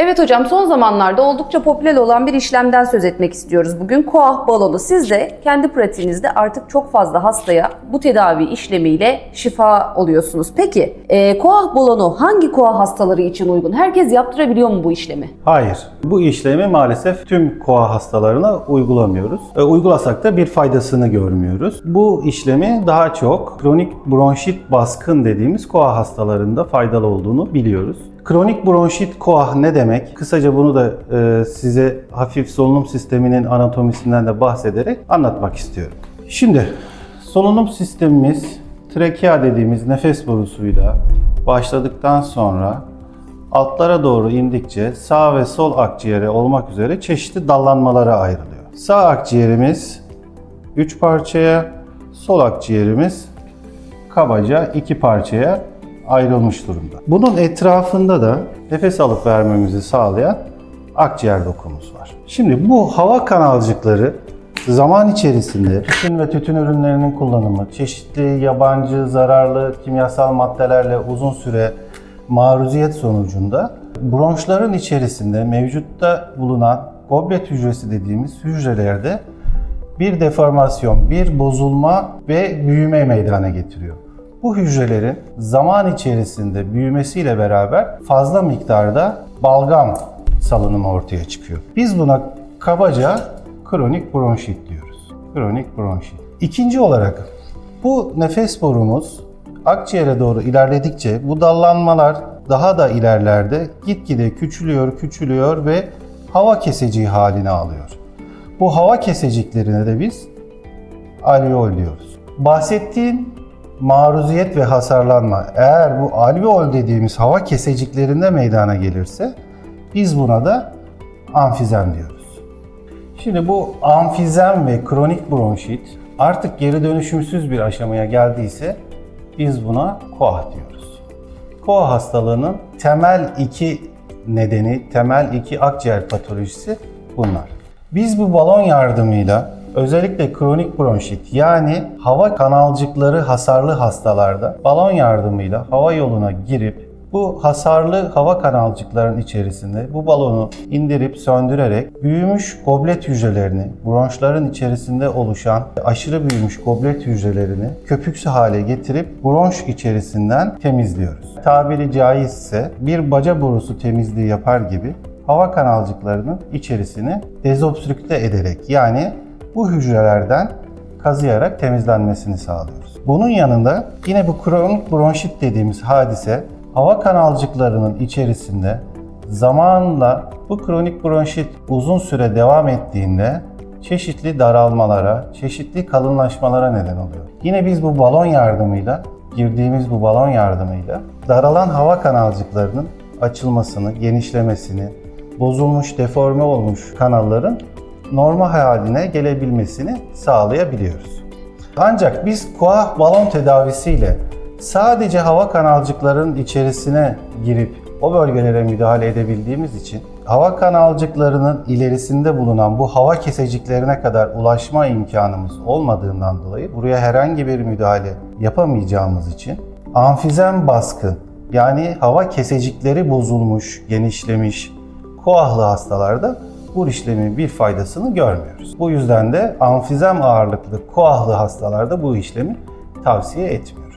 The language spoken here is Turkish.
Evet hocam son zamanlarda oldukça popüler olan bir işlemden söz etmek istiyoruz bugün. Koah balonu. Siz de kendi pratiğinizde artık çok fazla hastaya bu tedavi işlemiyle şifa oluyorsunuz. Peki e, koah balonu hangi koah hastaları için uygun? Herkes yaptırabiliyor mu bu işlemi? Hayır. Bu işlemi maalesef tüm koa hastalarına uygulamıyoruz. E, uygulasak da bir faydasını görmüyoruz. Bu işlemi daha çok kronik bronşit baskın dediğimiz koa hastalarında faydalı olduğunu biliyoruz. Kronik bronşit koah ne demek? Kısaca bunu da e, size hafif solunum sisteminin anatomisinden de bahsederek anlatmak istiyorum. Şimdi solunum sistemimiz trakea dediğimiz nefes borusuyla başladıktan sonra altlara doğru indikçe sağ ve sol akciğere olmak üzere çeşitli dallanmalara ayrılıyor. Sağ akciğerimiz 3 parçaya, sol akciğerimiz kabaca 2 parçaya ayrılmış durumda. Bunun etrafında da nefes alıp vermemizi sağlayan akciğer dokumuz var. Şimdi bu hava kanalcıkları zaman içerisinde tütün ve tütün ürünlerinin kullanımı, çeşitli yabancı zararlı kimyasal maddelerle uzun süre maruziyet sonucunda bronşların içerisinde mevcutta bulunan goblet hücresi dediğimiz hücrelerde bir deformasyon, bir bozulma ve büyüme meydana getiriyor. Bu hücrelerin zaman içerisinde büyümesiyle beraber fazla miktarda balgam salınımı ortaya çıkıyor. Biz buna kabaca kronik bronşit diyoruz. Kronik bronşit. İkinci olarak bu nefes borumuz akciğere doğru ilerledikçe bu dallanmalar daha da ilerlerde gitgide küçülüyor, küçülüyor ve hava keseciği halini alıyor. Bu hava keseciklerine de biz alveol diyoruz. Bahsettiğim maruziyet ve hasarlanma eğer bu alveol dediğimiz hava keseciklerinde meydana gelirse biz buna da amfizem diyoruz. Şimdi bu amfizem ve kronik bronşit artık geri dönüşümsüz bir aşamaya geldiyse biz buna koah diyoruz. Koah hastalığının temel iki nedeni, temel iki akciğer patolojisi bunlar. Biz bu balon yardımıyla özellikle kronik bronşit yani hava kanalcıkları hasarlı hastalarda balon yardımıyla hava yoluna girip bu hasarlı hava kanalcıkların içerisinde bu balonu indirip söndürerek büyümüş goblet hücrelerini, bronşların içerisinde oluşan aşırı büyümüş goblet hücrelerini köpüksü hale getirip bronş içerisinden temizliyoruz. Tabiri caizse bir baca borusu temizliği yapar gibi hava kanalcıklarının içerisini dezobstrükte ederek yani bu hücrelerden kazıyarak temizlenmesini sağlıyoruz. Bunun yanında yine bu kronik bronşit dediğimiz hadise hava kanalcıklarının içerisinde zamanla bu kronik bronşit uzun süre devam ettiğinde çeşitli daralmalara, çeşitli kalınlaşmalara neden oluyor. Yine biz bu balon yardımıyla, girdiğimiz bu balon yardımıyla daralan hava kanalcıklarının açılmasını, genişlemesini, bozulmuş, deforme olmuş kanalların normal haline gelebilmesini sağlayabiliyoruz. Ancak biz koah balon tedavisiyle sadece hava kanalcıklarının içerisine girip o bölgelere müdahale edebildiğimiz için hava kanalcıklarının ilerisinde bulunan bu hava keseciklerine kadar ulaşma imkanımız olmadığından dolayı buraya herhangi bir müdahale yapamayacağımız için amfizem baskı yani hava kesecikleri bozulmuş, genişlemiş, koahlı hastalarda bu işlemin bir faydasını görmüyoruz. Bu yüzden de amfizem ağırlıklı koahlı hastalarda bu işlemi tavsiye etmiyoruz.